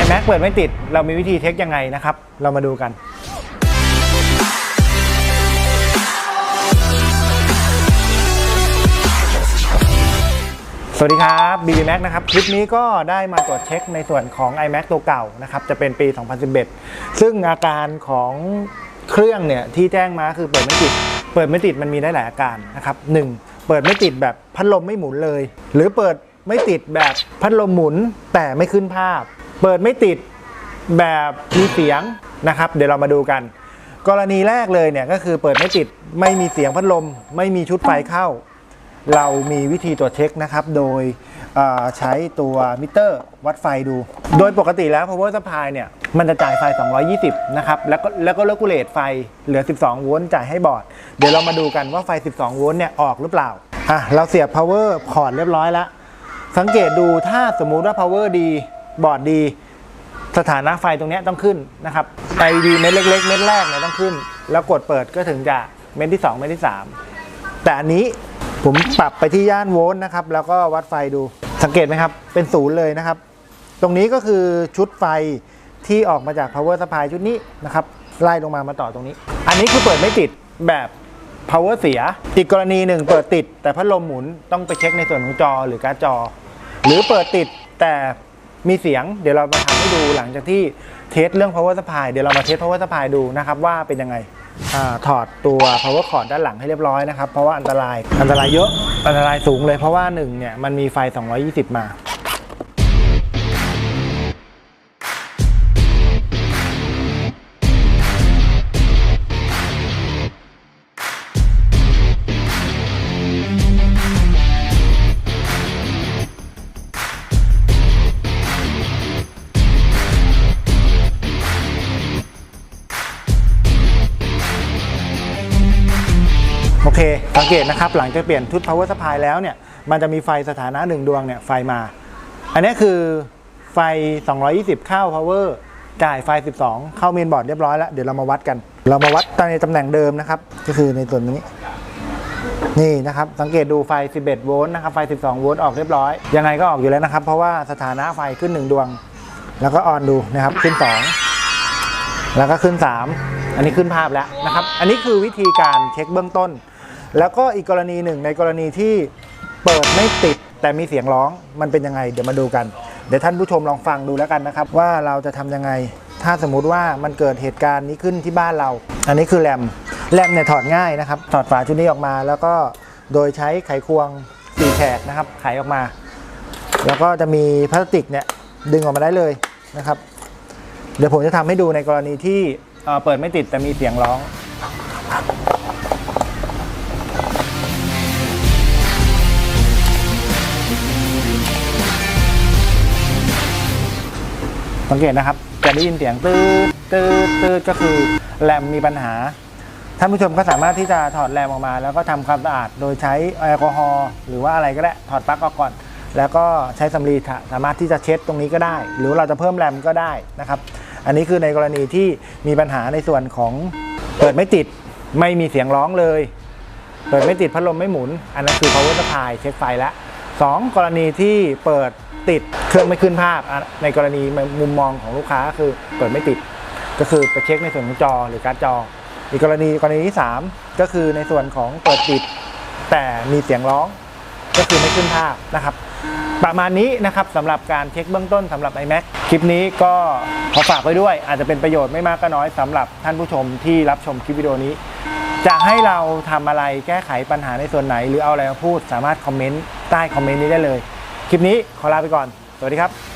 iMac เปิดไม่ติด เรามีวิธีเทคยังไงนะครับ เรามาดูกัน สวัสดีครับ BB Mac นะครับ คลิปนี้ก็ได้มาตรวจเช็คในส่วนของ iMac ตัวเก่านะครับ จะเป็นปี 2011 ซึ่งอาการของเครื่องเนี่ยที่แจ้งมาคือเปิดไม่ติด เปิดไม่ติดมันมีได้หลายอาการนะครับหนึ่งเปิดไม่ติดแบบพัดลมไม่หมุนเลย หรือเปิดไม่ติดแบบพัดลมหมุนแต่ไม่ขึ้นภาพ เปิดไม่ติดแบบมีเสียงนะครับ เดี๋ยวเรามาดูกัน กรณีแรกเลยเนี่ยก็คือเปิดไม่ติดไม่มีเสียงพัดลม ไม่มีชุดไฟเข้า เรามีวิธีตรวจเช็คนะครับ โดยใช้ตัวมิเตอร์วัดไฟดู โดยปกติแล้ว power supply เนี่ยมันจะจ่ายไฟ 220 นะครับ แล้วก็แล้วก็เลกูเลตไฟเหลือ 12 โวลต์จ่ายให้บอร์ด เดี๋ยวเรามาดูกันว่าไฟ 12 โวลต์เนี่ยออกหรือเปล่า อะ เราเสียบ power พอร์ตเรียบร้อยแล้ว สังเกตดูถ้าสมมุติว่า power ดี บอร์ดดีสถานะไฟตรงนี้ต้องขึ้นนะครับ LED เม็ดเล็ก ๆ เม็ดแรกเนี่ยต้องขึ้น แล้วกดเปิดก็ถึงจะเม็ดที่ 2 เม็ดที่ 3 แต่อันนี้ผมปรับไปที่ย่านโวลต์นะครับ แล้วก็วัดไฟดูสังเกตไหมครับ เป็นศูนย์เลยนะครับ ตรงนี้ก็คือชุดไฟที่ออกมาจาก power supply ชุดนี้นะครับ ไล่ลงมามาต่อตรงนี้ อันนี้คือเปิดไม่ติดแบบ power เสีย อีกกรณีหนึ่งเปิดติด แต่พัดลมหมุนต้องไปเช็คในส่วนของจอหรือการ์ดจอ หรือเปิดติดแต่ มีเสียงเดี๋ยวเรามาทำให้ดูหลังจากที่เทสเรื่อง power supply เดี๋ยวเรามาเทส power supply ดูนะครับว่าเป็นยังไงอถอดตัว power cord ด้านหลังให้เรียบร้อยนะครับเพราะว่าอันตรายอันตรายเยอะอันตรายสูงเลยเพราะว่าหนึ่งเนี่ยมันมีไฟ 220 มา โอเค สังเกตนะครับ หลังจากเปลี่ยนชุด power supply แล้วเนี่ย มันจะมีไฟสถานะหนึ่งดวงเนี่ย ไฟมา อันนี้คือไฟ 220 เข้า power จ่ายไฟ 12 เข้าเมนบอร์ดเรียบร้อยแล้ว เดี๋ยวเรามาวัดกัน เรามาวัดตในตำแหน่งเดิมนะครับ ก็คือในส่วนนี้ นี่นะครับ สังเกตดูไฟ 11 โวลต์นะครับ ไฟ 12 โวลต์ออกเรียบร้อย ยังไงก็ออกอยู่แล้วนะครับ เพราะว่าสถานะไฟขึ้น 1 ดวง แล้วก็ออนดูนะครับ ขึ้น 2 แล้วก็ขึ้น 3 อันนี้ขึ้นภาพแล้วนะครับ อันนี้คือวิธีการเช็คเบื้องต้น แล้วก็อีกกรณีหนึ่งในกรณีที่เปิดไม่ติดแต่มีเสียงร้องมันเป็นยังไง เดี๋ยวมาดูกัน เดี๋ยวท่านผู้ชมลองฟังดูแล้วกันนะครับ ว่าเราจะทำยังไง ถ้าสมมุติว่ามันเกิดเหตุการณ์นี้ขึ้นที่บ้านเรา อันนี้คือแรมแรมเนี่ยถอดง่ายนะครับ ถอดฝาชุดนี้ออกมา แล้วก็โดยใช้ไขควงสี่แฉกนะครับ ไขออกมา แล้วก็จะมีพลาสติกเนี่ยดึงออกมาได้เลยนะครับ เดี๋ยวผมจะทำให้ดูในกรณีที่เเปิดไม่ติดแต่มีเสียงร้อง สังเกตนะครับ จะได้ยินเสียงตืดตืดตืดก็คือแรมมีปัญหา ท่านผู้ชมก็สามารถที่จะถอดแรมออกมา แล้วก็ทำความสะอาด โดยใช้แอลกอฮอล์หรือว่าอะไรก็ได้ถอดปลั๊กออกก่อน แล้วก็ใช้สำลีสามารถที่จะเช็ดตรงนี้ก็ได้ หรือเราจะเพิ่มแรมก็ได้นะครับ อันนี้คือในกรณีที่มีปัญหาในส่วนของเปิดไม่ติดไม่มีเสียงร้องเลยเปิดไม่ติดพัดลมไม่หมุน อันนั้นคือ power supply เช็คไฟแล้วสองกรณีที่เปิด ติด เครื่องไม่ขึ้นภาพ ในกรณีมุมมองของลูกค้าคือเปิดไม่ติด ก็คือไปเช็คในส่วนของจอหรือการ์ดจอ อีกกรณีกรณีที่ 3 ก็คือในส่วนของเปิดติด แต่มีเสียงร้องก็คือไม่ขึ้นภาพนะครับ ประมาณนี้นะครับสำหรับการเช็คเบื้องต้นสำหรับ iMac คลิปนี้ก็ขอฝากไว้ด้วย อาจจะเป็นประโยชน์ไม่มากก็น้อยสำหรับท่านผู้ชมที่รับชมคลิปวิดีโอนี้ จะให้เราทำอะไรแก้ไขปัญหาในส่วนไหน หรือเอาอะไรมาพูดสามารถคอมเมนต์ใต้คอมเมนต์นี้ได้เลย คลิปนี้ขอลาไปก่อน สวัสดีครับ